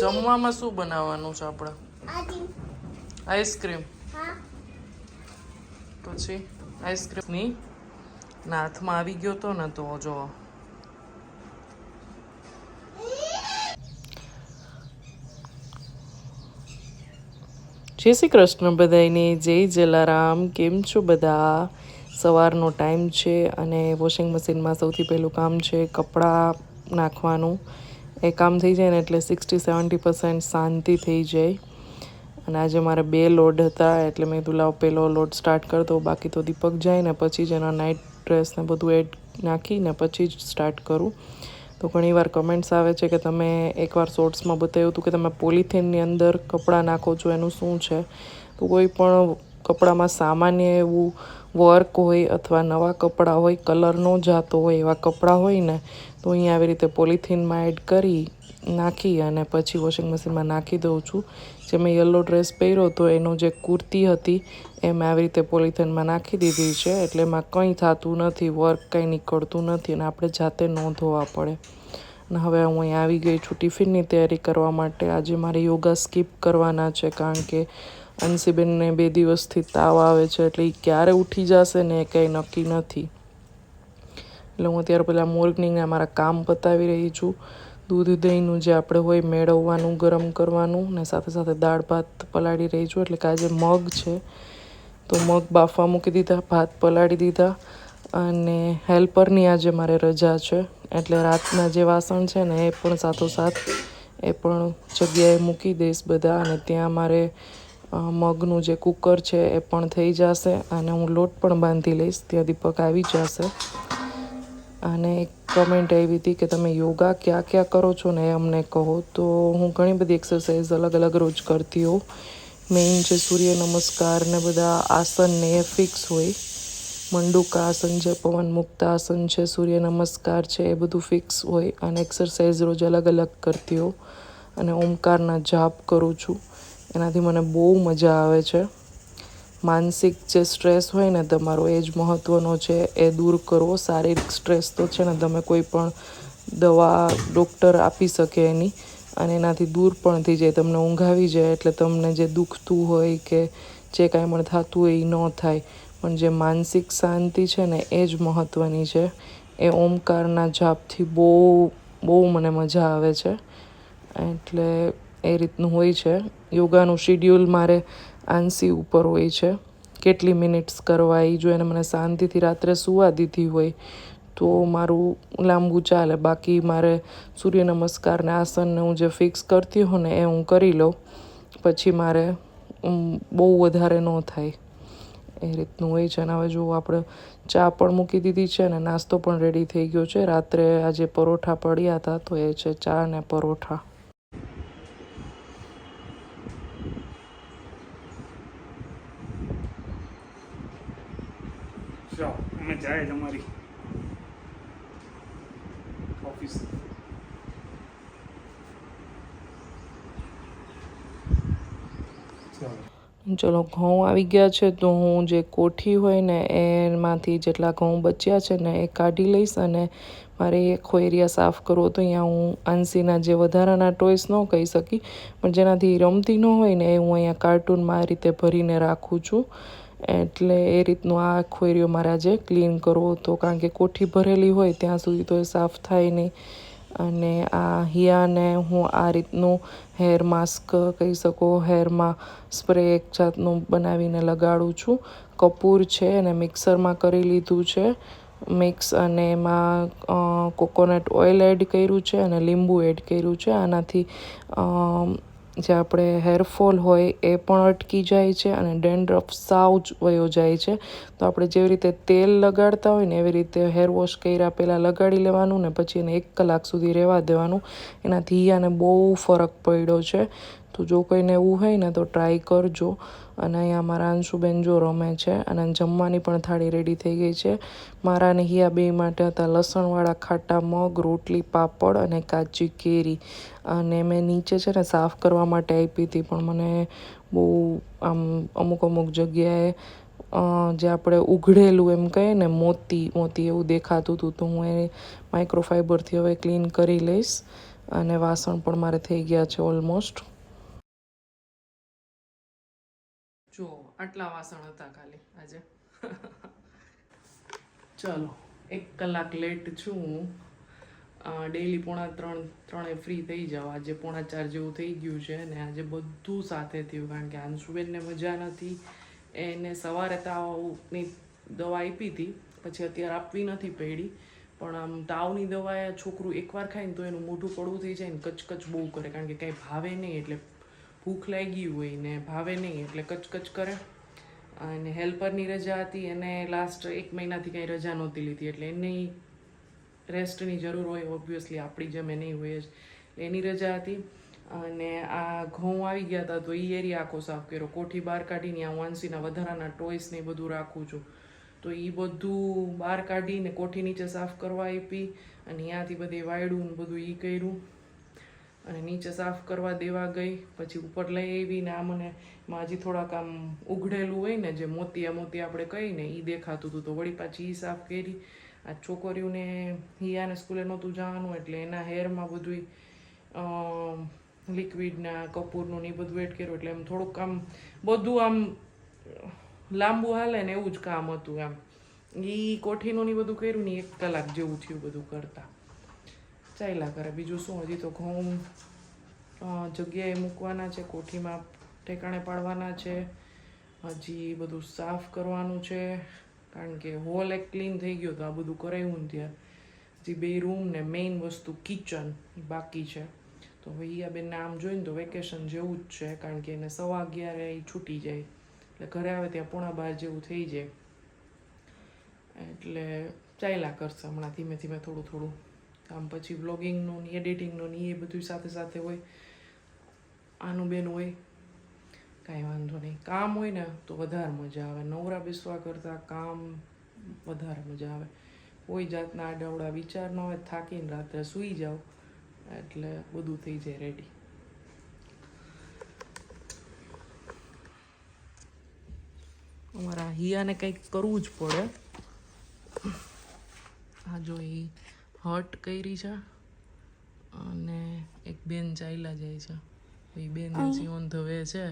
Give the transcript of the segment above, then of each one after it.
જમવામાં શું બનાવવાનું છે આપણે? આઈસ્ક્રીમ. પછી આઈસ્ક્રીમની ના હાથમાં આવી ગયો તો ને તો જો. જય શ્રી કૃષ્ણ બધાને જય જલારામ. કેમ છો બધા? સવારનો ટાઈમ છે અને વોશિંગ મશીનમાં સૌથી પહેલું કામ છે કપડાં નાખવાનું. એ કામ થઈ જાય ને એટલે સિક્સટી સેવન્ટી પર્સન્ટ શાંતિ થઈ જાય. અને આજે મારે બે લોડ હતા, એટલે મેં કીધું, લાવ પહેલો લોડ સ્ટાર્ટ કરતો બાકી તો દીપક જાય ને પછી જ એના નાઇટ ડ્રેસને બધું એડ નાખીને પછી જ સ્ટાર્ટ કરું. તો ઘણીવાર કમેન્ટ્સ આવે છે કે તમે એકવાર શોર્ટ્સમાં બતાવ્યું હતું કે તમે પોલિથીનની અંદર કપડાં નાખો છો, એનું શું છે? તો કોઈ પણ કપડામાં સામાન્ય એવું વર્ક હોય અથવા નવા કપડાં હોય કલર ન જાતો હોય, એવા કપડાં હોય ને તો અહીં આવી રીતે પોલિથીનમાં એડ કરી નાખી અને પછી વોશિંગ મશીનમાં નાખી દઉં છું. જે મેં યલો ડ્રેસ પહેર્યો તો એનો જે કુર્તી હતી એ મેં આવી રીતે પોલિથીનમાં નાખી દીધી છે. એટલે એમાં કંઈ થતું નથી વર્ક કંઈ નીકળતું નથી અને આપણે જાતે ન ધોવા પડે. અને હવે હું અહીં આવી ગઈ છું ટિફિનની તૈયારી કરવા માટે. આજે મારે યોગા સ્કીપ કરવાના છે કારણ કે અંશીબેનને બે દિવસથી તાવ આવે છે એટલે એ ક્યારે ઉઠી જશે ને એ કંઈ નક્કી નથી. એટલે હું અત્યારે પહેલાં મોર્નિંગના મારા કામ પતાવી રહી છું. દૂધ દહીંનું જે આપણે હોય મેળવવાનું, ગરમ કરવાનું ને સાથે સાથે દાળ ભાત પલાળી રહી છું. એટલે કે આજે મગ છે. તો મગ બાફવા મૂકી દીધા, ભાત પલાળી દીધા અને હેલ્પરની આજે મારે રજા છે. એટલે રાતના જે વાસણ છે ને એ પણ સાથોસાથ એ પણ જગ્યાએ મૂકી દઈશ બધા અને ત્યાં મારે મગનું જે કુકર છે એ પણ થઈ જશે અને હું લોટ પણ બાંધી લઈશ. ત્યાં દીપક આવી જશે. અને એક કમેન્ટ આવી હતી કે તમે યોગા ક્યાં ક્યાં કરો છો ને એ અમને કહો. તો હું ઘણી બધી એક્સરસાઇઝ અલગ અલગ રોજ કરતી હોઉં. મેઇન છે સૂર્ય નમસ્કાર ને બધા આસન ને એ ફિક્સ હોય. મંડુકા આસન છે, પવન મુક્ત આસન છે, સૂર્ય નમસ્કાર છે, એ બધું ફિક્સ હોય અને એક્સરસાઇઝ રોજ અલગ અલગ કરતી હોઉં. અને ઓમકારના જાપ કરું છું. એનાથી મને બહુ મજા આવે છે. માનસિક જે સ્ટ્રેસ હોય ને, તમારો એ જ મહત્ત્વનો છે, એ દૂર કરવો. શારીરિક સ્ટ્રેસ તો છે ને, તમે કોઈ પણ દવા ડૉક્ટર આપી શકે એની અને એનાથી દૂર પણ થઈ જાય. તમને ઊંઘ આવી જાય એટલે તમને જે દુખતું હોય કે જે કાંઈ પણ થતું હોય એ ન થાય. પણ જે માનસિક શાંતિ છે ને, એ જ મહત્ત્વની છે. એ ઓમકારના જાપથી બહુ બહુ મને મજા આવે છે. એટલે એ રીતનું હોય છે. યોગાનું શિડ્યુલ મારે આંસી ઉપર હોય છે. કેટલી મિનિટ્સ કરવા એ જો એને મને શાંતિથી રાત્રે સુવા દીધી હોય, તો મારું લાંબુ ચાલે. બાકી મારે સૂર્ય નમસ્કારને આસનને હું જે ફિક્સ કરતી હોઉં ને એ હું કરી લઉં. પછી મારે બહુ વધારે ન થાય. એ રીતનું હોય છે. અને હવે જો આપણે ચા પણ મૂકી દીધી છે અને નાસ્તો પણ રેડી થઈ ગયો છે. રાત્રે આજે પરોઠા પડ્યા હતા, તો એ છે ચા અને પરોઠા. ચાલો અમે જાય તમારી ઓફિસ. ચલો. ઘઉં આવી ગયા છે તો હું જે કોઠી હોય ને એમાંથી જેટલા ઘઉં બચ્યા છે ને એ કાઢી લઈશ અને મારે આખો એરિયા સાફ કરવો તો અહીંયા હું આંસીના જે વધારાના ટોયસ ન કહી શકી, પણ જેનાથી રમતી ન હોય ને એ હું અહીંયા કાર્ટૂનમાં આ રીતે ભરીને રાખું છું. એટલે એ રીતનું આ આખો મારે આજે ક્લીન કરવો હતો કારણ કે કોઠી ભરેલી હોય ત્યાં સુધી તો એ સાફ થાય નહીં. અને આ હિયાને હું આ રીતનું હેર માસ્ક કહી શકો, હેરમાં સ્પ્રે એક જાતનું બનાવીને લગાડું છું. કપૂર છે અને મિક્સરમાં કરી લીધું છે. મિક્સ અને એમાં કોકોનટ ઓઇલ એડ કર્યું છે અને લીંબુ એડ કર્યું છે. આનાથી જે આપણે હેરફોલ હોય એ પણ અટકી જાય છે અને ડેન્ડ્રફ સાવ જ વયો જાય છે. તો આપણે જેવી રીતે તેલ લગાડતા હોય ને એવી રીતે હેર વોશ કર્યા પહેલાં લગાડી લેવાનું ને પછી એને એક કલાક સુધી રહેવા દેવાનું. એનાથી હિયાને બહુ ફરક પડ્યો છે. તો જો કોઈને એવું હોય ને તો ટ્રાય કરજો. અને અહીંયા મારા અંશુબેન જો રમે છે અને જમવાની પણ થાળી રેડી થઈ ગઈ છે. મારા અને હિયા બે માટે હતા લસણવાળા ખાટા મગ, રોટલી, પાપડ અને કાચી કેરી. અને મેં નીચે છે ને સાફ કરવા માટે આપી હતી, પણ મને બહુ આમ અમુક અમુક જગ્યાએ જે આપણે ઉઘડેલું એમ કહીએ ને મોતી મોતી એવું દેખાતું હતું, તો હું એ માઇક્રોફાઈબરથી હવે ક્લીન કરી લઈશ. અને વાસણ પણ મારે થઈ ગયા છે ઓલમોસ્ટ આટલા વાસણ હતા ખાલી આજે. ચલો. એક કલાક લેટ છું હું. ડેઈલી પોણા ત્રણ ત્રણે ફ્રી થઈ જાવ આજે પોણા ચાર જેવું થઈ ગયું છે અને આજે બધું સાથે થયું કારણ કે અંશુબેનને મજા નથી એને સવારે તાવની દવા આપી હતી. પછી અત્યારે આપવી નથી પડી. પણ આમ તાવની દવા છોકરું એકવાર ખાય ને તો એનું મોઢું કડવું થઈ જાય ને કચકચ બહુ કરે કારણ કે કાંઈ ભાવે નહીં એટલે ભૂખ લાગી હોય ને ભાવે નહીં એટલે કચકચ કરે. અને હેલ્પરની રજા હતી, એને લાસ્ટ એક મહિનાથી કાંઈ રજા નહોતી લીધી એટલે એની રેસ્ટની જરૂર હોય ઓબ્વિયસલી આપણી જેમ નહીં હોય જ. એની રજા હતી. અને આ ઘઉં આવી ગયા હતા, તો એ એરિયા આખો સાફ કર્યો. કોઠી બહાર કાઢીને આ વાંસીના વધારાના ટોયસ ને બધું રાખું છું. તો એ બધું બહાર કાઢીને કોઠી નીચે સાફ કરવા આપી અને ત્યાંથી બધી વાયડું બધું એ કર્યું. અને નીચે સાફ કરવા દેવા ગઈ, પછી ઉપર લઈ આવી ને આ મને એમાં હજી થોડાક આમ ઉઘડેલું હોય ને જે મોતિયા મોતી આપણે કહીને એ દેખાતું હતું. તો વળી પાછી એ સાફ કરી. આ છોકરીઓને હિયાને સ્કૂલે નહોતું જવાનું, એટલે એના હેરમાં બધું લિક્વિડના કપૂરનું ને એ બધું એડ કર્યું. એટલે એમ થોડુંક આમ બધું આમ લાંબુ હાલે ને એવું જ કામ હતું એમ. એ કોઠીનું ને બધું કર્યું ને એક કલાક જેવું થયું બધું કરતા. ચાલ્યા કરે બીજું શું? હજી તો ઘઉં જગ્યાએ મૂકવાના છે, કોઠીમાં ઠેકાણે પાડવાના છે. હજી બધું સાફ કરવાનું છે, કારણ કે હોલ એક ક્લીન થઈ ગયો તો આ બધું કરાવ્યું ને ત્યાં. હજી બે રૂમ ને મેઇન વસ્તુ કિચન બાકી છે. તો હવે બેનને આમ જોઈને તો વેકેશન જેવું જ છે, કારણ કે એને સવા અગિયારે એ છૂટી જાય. એટલે ઘરે આવે ત્યાં પોણા બાર જેવું થઈ જાય. એટલે ચાલ્યા કરશે હમણાં ધીમે ધીમે થોડું થોડું. આમ પછી વ્લોગિંગનું ને એડિટિંગનું ને એ બધું સાથે સાથે હોય. આનું બેન હોય. કાંઈ વાંધો નહીં. કામ હોય ને તો વધારે મજા આવે. નવરા બેસવા કરતાં કામ વધારે મજા આવે. કોઈ જાતના આડાવડા વિચાર ન હોય, થાકીને રાત્રે સૂઈ જાઓ. એટલે બધું થઈ જાય રેડી અમારા હિયાને કંઈક કરવું જ પડે. આ જો એ હટ કરી છે અને એક બેન ચાલ્યા જાય છે. એ બેન જીવન ધવે છે.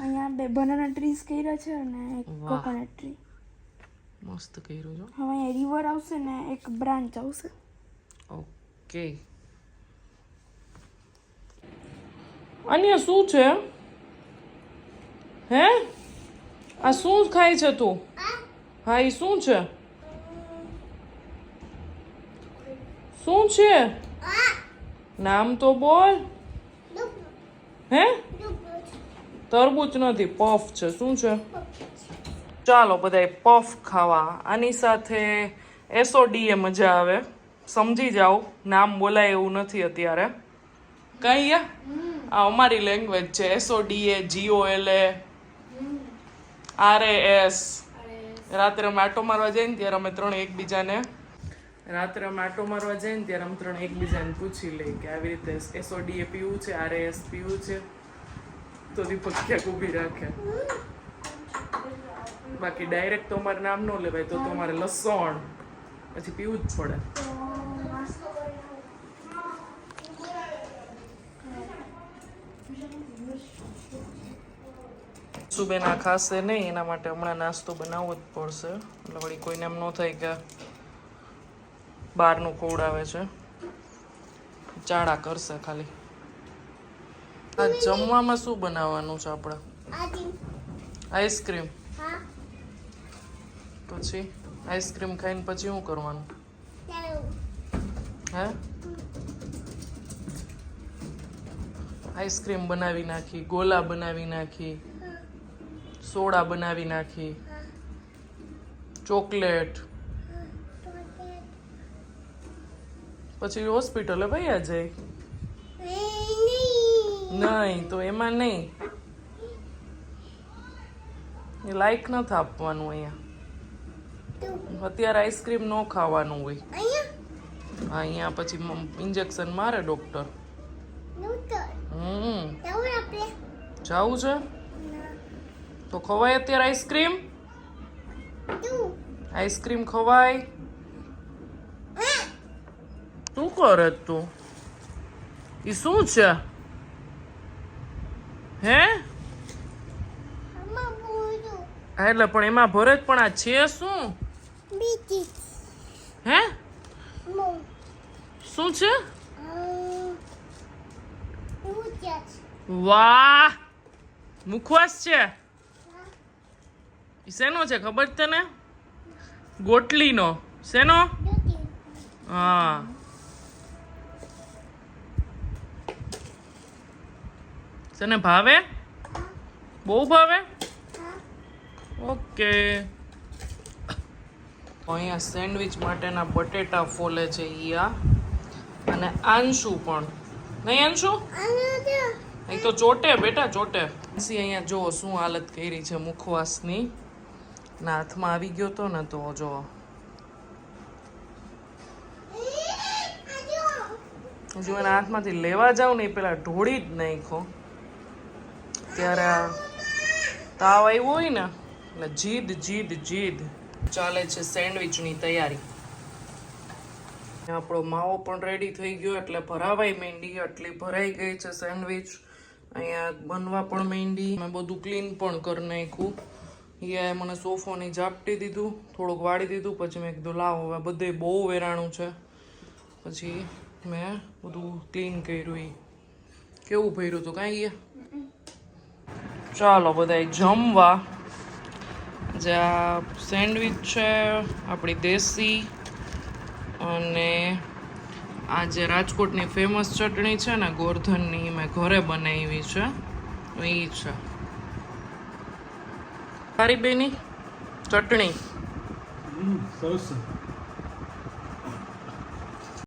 અહીંયા બે બનાના ટ્રીસ કર્યા છે અને એક. કોકોનટ ટ્રી મસ્ત કર્યું છો હવે અહીંયા રિવર આવશે ને એક બ્રાન્ચ આવશે. ઓકે. અન્ય શું છે? હે? આ શું ખાય છે તું? હા એ શું છે? શું છે? નામ તો બોલ. હે? તરબૂચ નથી પફ છે. શું છે? ચાલો બધાય પફ ખાવા. આની સાથે એસઓડી એ મજા આવે. સમજી જાઓ નામ બોલાય એવું નથી અત્યારે. કઈ આ અમારી લેંગ્વેજ છે. એસઓડી એ જીઓ એલ એ આર એ એસ રાત્રે અમે આટો મારવા જઈએ ને ત્યારે અમે ત્રણ એકબીજાને રાત્રે અમે આટો મારવા જઈએ ને ત્યારે અમે ત્રણ એકબીજાને પૂછી લે કે આવી રીતે એસઓડી એ પીવું છે આર એસ પીવું છે. તો દીપક ક્યાંક ઊભી રાખે. બાકી ડાયરેક્ટ તો અમારે નામ ન લેવાય, તો તમારે લસણ. પછી પીવું જ પડે. સુબેન ખાશે નહીં, એના માટે હમણાં નાસ્તો બનાવવો જ પડશે. એટલે વળી કોઈને એમ ન થાય કે બહારનું ખવડાવે છે. ચાળા કરશે ખાલી. આ જમવામાં શું બનાવવાનું છે આપણે આઈસ્ક્રીમ. પછી આઈસ્ક્રીમ ખાઈને પછી શું કરવાનું? હે? આઈસ્ક્રીમ બનાવી નાખી, ગોલા બનાવી નાખી, સોડા બનાવી નાખી, ચોકલેટ પછી હોસ્પિટલે ભૈયા જાય? નહીં. તો એમાં નહીં. એ લાઈક નથી આપવાનું અહીંયા. અત્યારે આઈસ્ક્રીમ ન ખાવાનું હોય. હા, અહીંયા પછી ઇન્જેક્શન મારે ડોક્ટર. હમ. જાવું છે? તો ખવાય અત્યારે આઈસ્ક્રીમ? આઈસ્ક્રીમ ખવાય. શું કરે તું એ શું છે હે હા, એટલે પણ એમાં ભરત પણ આ છે શું હે શું છે વાહ મુખવાસ છે શેનો છે ખબર છે તને ગોટલીનો શેનો હા તને ભાવે? બહુ ભાવે? ઓકે. અહીંયા સેન્ડવિચ માટેના બટેટા ફોલે છે ઈયા અને આંશુ પણ. નહીં આંશુ? અહીં તો ચોટે બેટા, ચોટે. પછી અહીંયા જો શું હાલત કરી છે મુખવાસની. ના, હાથમાં આવી ગયો તો ને તો જો હજુ એના હાથમાંથી લેવા જાઉં ને એ પેલા ઢોળી જ નાખો ત્યારે તાવ આવ્યો હોય ને, એટલે જીદ જીદ જીદ ચાલે છે સેન્ડવિચની તૈયારી. આપણો માવો પણ રેડી થઈ ગયો, એટલે ભરાવાય મેંડી એટલી ભરાઈ ગઈ છે સેન્ડવિચ. અહીંયા બનવા પણ મેંડી મેં બધું ક્લીન પણ કરી નાખ્યું. એ મને સોફોની ઝાપટી દીધું, થોડુંક વાળી દીધું, પછી મેં કીધું, લાવો હવે બધે બહુ વેરાણું છે. પછી મેં બધું ક્લીન કર્યું એ કેવું ભર્યું હતું કાંઈ ચાલો, બધાય જમવા. જે આ સેન્ડવિચ છે, આપણી દેશી અને આ જે રાજકોટની ફેમસ ચટણી છે ને, ગોરધનની, મેં ઘરે બનાવી છે. એ છે. તારી બેની ચટણી? સરસ